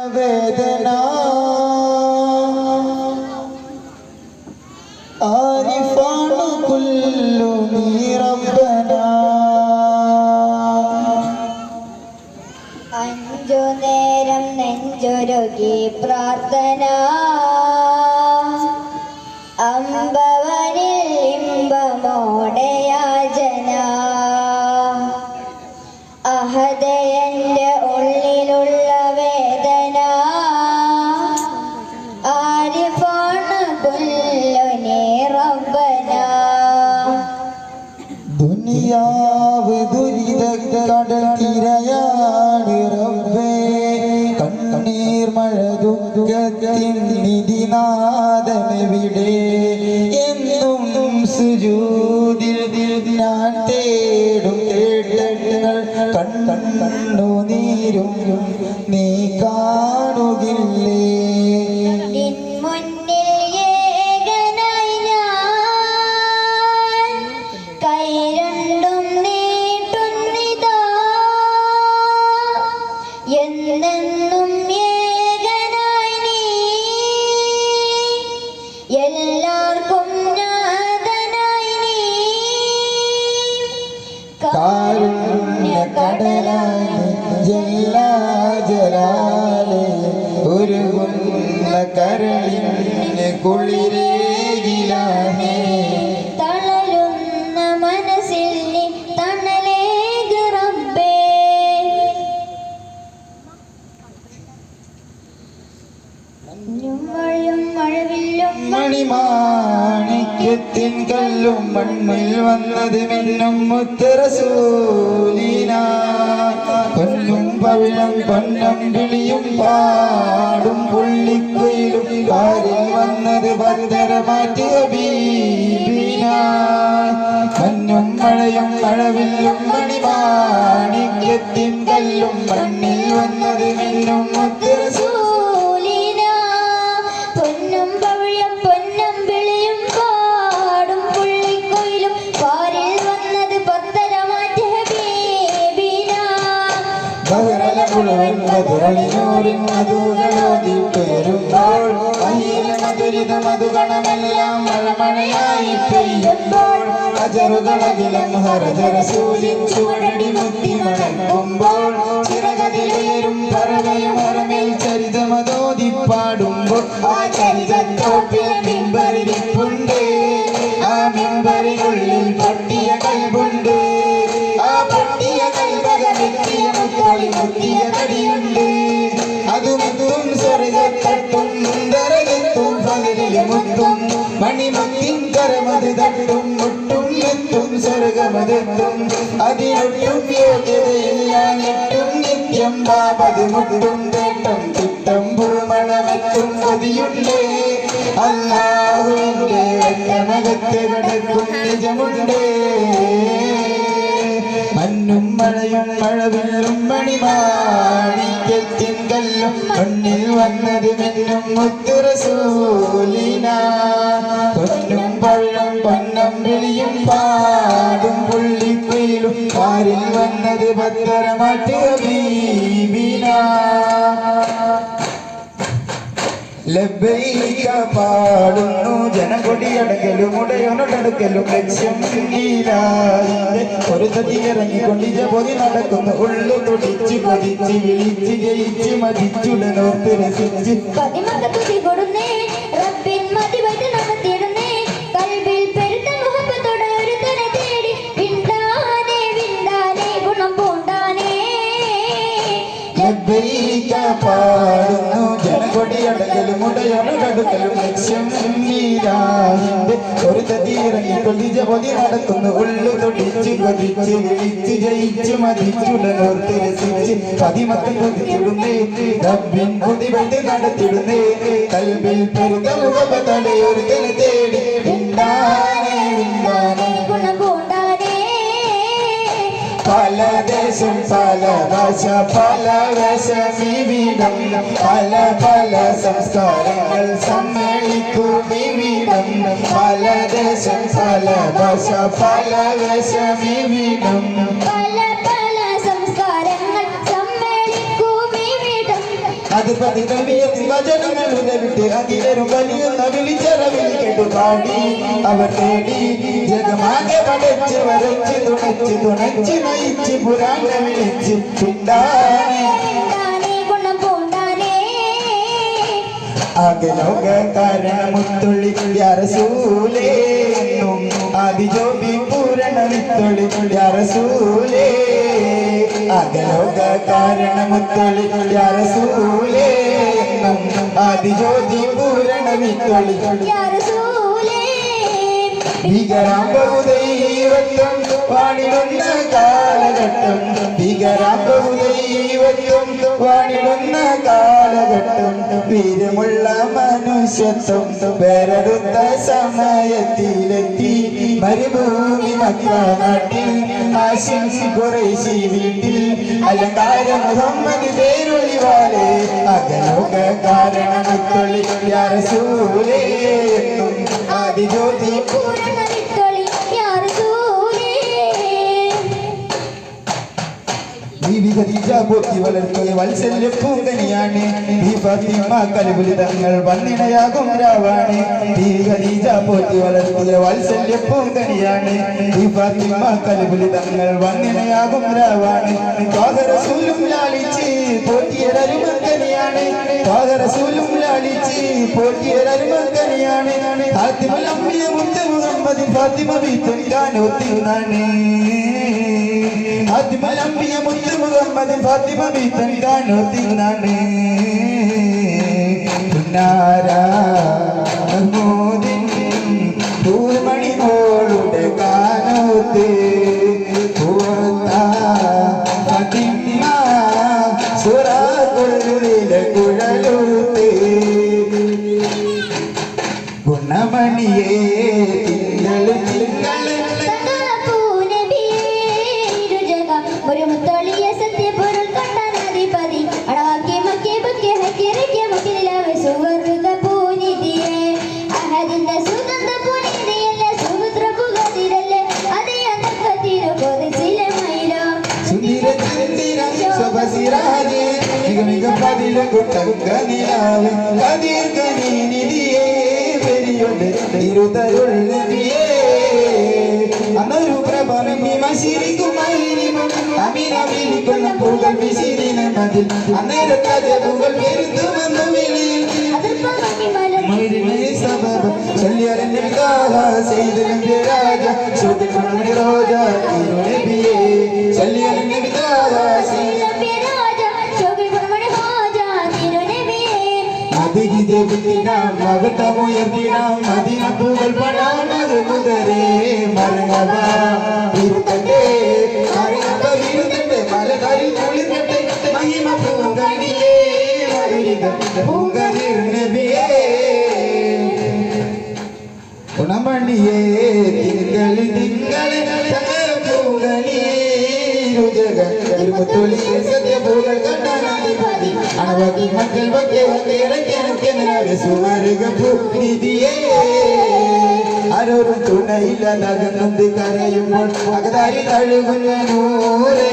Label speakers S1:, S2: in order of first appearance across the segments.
S1: വേദന കണ്ണീർ മഴ ദുഃഖത്തിൻ നിധിനാഥമെവിടെ എന്നും സുജൂതിൽ ഞാൻ തേടും തേട്ടങ്ങൾ കണ്ണു നീരും നീ കാണുകില്ലേ? ജലാജലാലെ ഒരുകുന്ന കരളിന് കുളിരേകിലാനേ
S2: തളരുന്ന മനസ്സിൽ നീ തണലേക റബ്ബേ. മഞ്ഞും മഴയും മഴവില്ലും
S1: മണിമാണിക്യത്തിൻ കല്ലും മണ്ണിൽ വന്നത് മിന്നും മുത്തറസൂലിന. പൊന്നും പവിഴം പൊന്നം കിളിയും പാടും പുള്ളിക്കുയിലും കാരിൽ വന്നത് ഭദ്ര മാറ്റിയ ബീബിന. മഞ്ഞും മഴയും മഴവില്ലും മണിമാണിക്യത്തിൻ കല്ലും മണ്ണിൽ വന്നത് മിന്നും മുത്തറസൂ പാടുമ്പോൾ ആ ചരിതത്തോപ്പിൽ മിമ്പരിപ്പുണ്ട് ആ മിമ്പരിനുള്ളിൽ പൊട്ടിയ സ്വർഗമതെത്തും അതിനൊട്ടും യോഗ്യതയില്ല നെട്ടും നിത്യം ബാപത് മുട്ടും തേട്ടം തിട്ടം പുറമണമെത്തും കൊതിയുണ്ട് അല്ലാഹുവിന്റെ വെട്ടമകത്ത് കിടക്കും നിജമുണ്ട് മഞ്ഞും മഴയും മഴവില്ലും മണിമാണിക്യത്തിൻ കല്ലും മണ്ണിൽ വന്നത് മിന്നും മുത്തുറസൂലിന പൊന്നും പഴം പൊന്നം വിളിയും ഭദ്രമാറ്റിയ ബീബിന ലബൈക പാടുന്നു ജനകൊടിയടക്കലും ലക്ഷ്യം ഒരു തടി ഇറങ്ങിക്കൊണ്ടിജ പൊതി നടക്കുന്നു. ഉള്ളു തുടിച്ച് കൊതിച്ച് വിളിച്ച് ജയിച്ച് മതിച്ചുടനോർത്ത് രസിച്ച് ഉടയോനടക്കലും ലക്ഷ്യം ഒരു തടി ഇറങ്ങിക്കൊണ്ടിജ പൊതി നടക്കുന്നു ഉള്ളു തുടിച്ച് കൊതിച്ച് വിളിച്ച് ജയിച്ച് മതിച്ചുടനോർത്ത് രസിച്ച് പതിമക്കൾ കൊതിച്ചിടുന്നേ റബ്ബിൻ കുതിവെട്ട് നടത്തിടുന്നേ. കൽബിൽ പെരുത മുഖപതലെ ഒരു തേടി.
S2: ഗുണം പൂണ്ടാനേ
S1: പല ദേശം പല ഭാഷ പല വേഷമിവിടം പല പല സംസ്കാരങ്ങൾ സമ്മേളിക്കും വിവിധം. പല ദേശം പല ഭാഷ പല
S2: ഇവിടം
S1: അത് വചനങ്ങൾ ഉദവിട്ട് അഖിലരും വലിയുന്ന വിളിച്ചറവിൽ കേട്ടു പാടി. അവർ തേടി ജഗമാകെ പടച്ച് വരച്ച് തുണച്ച് തുണച്ച് നയിച്ച് പുരാണ വിളിച്ച് പിണ്ടാനെ അകലോക കാരണമുത്തുള്ളി എന്നും ആദിജോബി പൂരണ വിത്തുള്ളി യാറസൂലേ അകലോക കാരണമുത്തുള്ളി എന്നും ആദിജോതി പൂരണ വിത്തുള്ളി
S2: യാ റസൂലേ.
S1: ഭീകരാം ബഹുദൈവത്വം വാണിടുന്ന കാലഘട്ടം. ഭീകരാം ബഹുദൈവത്വം വന്ന കാലഘട്ടം. വീരമുള്ള മനുഷ്യത്വം വേറെടുത്ത സമയത്തിലെത്തി. മരുഭൂമി മക്ക നാട്ടിൽ ആശിഷ് കുറേശി വീട്ടിൽ. അലങ്കാര മുഹമ്മദ് പേരൊളിവാലെ അകലോക കാരണമൊത്തൊളി യാറസൂലേ എന്നും ആദിജ്യോതി
S2: പൂരണ
S1: ബീവി ഖദീജ പോറ്റി വളർത്തിയ വാത്സല്യ പൂങ്കനിയാണ്. ഈ ഫാത്തിമ കലുബുലി തങ്ങൾ വന്നിണയാകും രാവാണ്. ബീവി ഖദീജ പോറ്റി വളർത്തിയ വാത്സല്യ പൂങ്കനിയാണ്. ഈ ഫാത്തിമ കലുബുലി തങ്ങൾ വന്നിണയാകും രാവാണ്. പാകരസൂലും ലാളിച്ച് പോറ്റിയൊരരുമക്കനിയാണ് പാകരസൂലും ലാളിച്ച് പോറ്റിയൊരരുമക്കനിയാണ് ഫാത്തിമ അമ്മിയ മുത്ത് മുഹമ്മദ് ഫാത്തിമ ബീത്തുൽ കാനോത്തിനാണ് ഫാത്തിമ നബിയ മുത്ത് മുഹമ്മദ് ഫാത്തിമ ബീത്തൻ കാനോത്തിനാണ് പുന്നാരാ മോദിൻ പൂമണി മോളുടെ കാനോത്ത്. പെരിയൊണ്ട് തിരുതരുള്ളിയേ അന്നൊരു പ്രഭമി മശിരിക്കുമായിരിക്കും അമീനമിരിക്കുന്ന പൂകൾ വിശിരിന മതിൽ. അന്നേരത്തെ പൂകൾ പെരുത്തു വന്നു വിളിയിൽ. ശ്രുതിക്കുണമണി റോജ തിരുനബിയേ ചൊല്ലിയരന്റെ വികാഹ അതിഥി ദേവിനാം മകട്ടമുയർത്തിനാം മദിന പൂകൾ പടാമത് മുതരേ മരങ്ങവ ഇരുത്തട്ടെ ഇരുത്തട്ടെ മലകാരിൽ കുളിർക്കട്ടെ മഹിമ പൂങ്കണിയേ മരുരിക പൂങ്കനിർ നബിയേ ഗുണമണിയേ തിങ്കൾ തിങ്കൾ പൂങ്കണിയേ ഇരുജക സത്യപൂകൾ കണ്ടാനാധിപതി അണവക്കി മക്കൾ വക്കെ വക്കെ ഇടയ്ക്കിടയ്ക്കെതിരാകെ സുവർഗ പൂനിധിയേ ആരോരും തുണയില്ലാതകന്നത് കരയുമ്പോൾ അകതാരി തഴുകുന്ന നൂറേ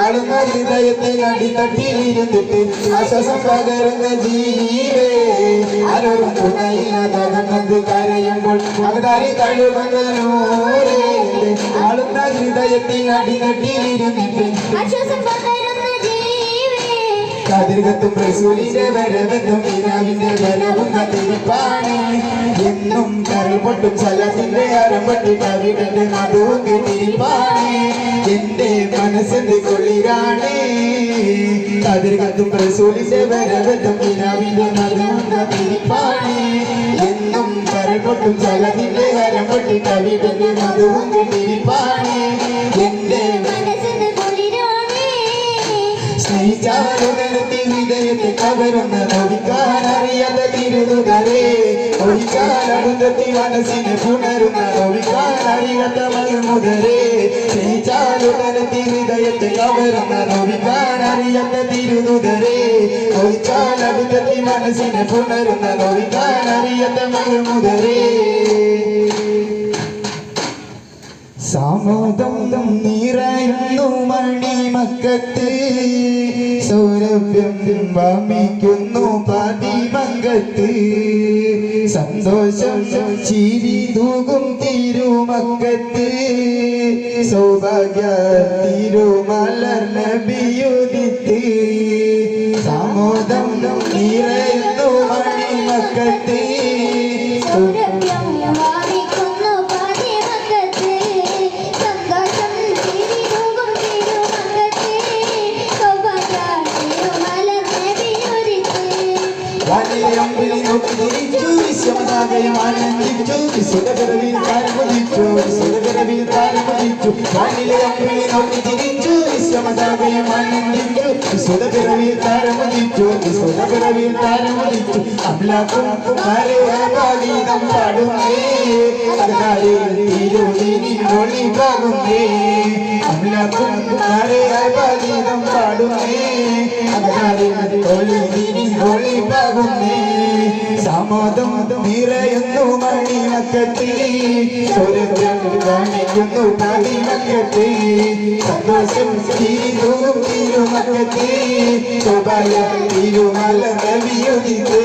S1: ആളുന്ന ഹൃദയത്തിൽ അടിത്തട്ടിലിരുന്നിട്ട് ആശ്വാസം പകരുന്ന ജീവേ. ആരോരും തുണയില്ലാതകന്നത് കരയുമ്പോൾ അകതാരി തഴുകുന്ന നൂറേ ആളുന്ന ഹൃദയത്തിൽ അടിത്തട്ടിലിരുന്നിട്ട്
S2: ആശ്വാസം
S1: കതിർകത്തും റസൂലിന്റെ വരവെന്നും ഇനാവിന്റെ വരവും കത്തിരിപ്പാണ് എന്നും കരൾ പൊട്ടും ചലത്തിന്റെ അരമ്പട്ടി കവിടന്റെ മധുവും കിട്ടിരിപ്പാണ് എന്റെ മനസ്സിന്റെ കുളിരാണ് കതിർകത്തും റസൂലിന്റെ വരവെന്നും ഇനാവിന്റെ മധുവും കത്തിരിപ്പാണ് എന്നും കരൾ പൊട്ടും ചലത്തിന്റെ അരമ്പട്ടി കവിടന്റെ മധുവും കിട്ടിരിപ്പാണ് എന്റെ സ്നേഹിച്ചാലുണർത്തി ഹൃദയത്തെ കവരുന്ന നോവിക്കാനറിയാത്ത തിരുതുകരേ ഒഴിക്കാലടുത്തെത്തി മനസ്സിനെ പുണരുന്ന നോവിക്കാനറിയാത്ത മൽമുതരേ സ്നേഹിച്ചാലുണർത്തി ഹൃദയത്തെ കവരുന്ന നോവിക്കാനറിയാത്ത തിരുതുകരേ ഒഴിച്ചാലടുത്തെത്തി മനസ്സിനെ പുണരുന്ന നോവിക്കാനറിയാത്ത മൽമുതരേ സാമോദം നിറയുന്നു മണിമക്കത്ത്. സൗരഭ്യം വമിക്കുന്നു പതിമംഗത്ത്. സന്തോഷം ചിരി തൂകും തിരുമക്കത്ത്. സൗഭാഗ്യ തിരുമലർ നബിയുദിത്ത് വിശ്വമതാകയം ആനന്ദിച്ചു വിശുദ്ധപിറവിൽ താരമുദിച്ചു വിശുദ്ധപിറവിൽ താരമുദിച്ചു വാനിലയമ്പിൽ നോക്കി തിരിച്ചു വിശ്വമതാകയം ആനന്ദിച്ചു വിശുദ്ധപിറവിൽ താരമുദിച്ചു അമ്ലാക്കും കുമാരഗീതം പാടുന്നേ പാകുന്നേ അമ്ലാക്കും കുമാരഗീതം പാടുന്നേ ഒളി പാകുന്നേ സമോദം നിറയുന്നു മണിമക്കത്തി സ്വരത്തിൽ കാണിക്കുന്നു പതിമക്കത്തി സന്തോഷം തിരിതൂറും തിരുമക്കത്തി സ്വഭായ തിരുമല നവിയുദിത്തേ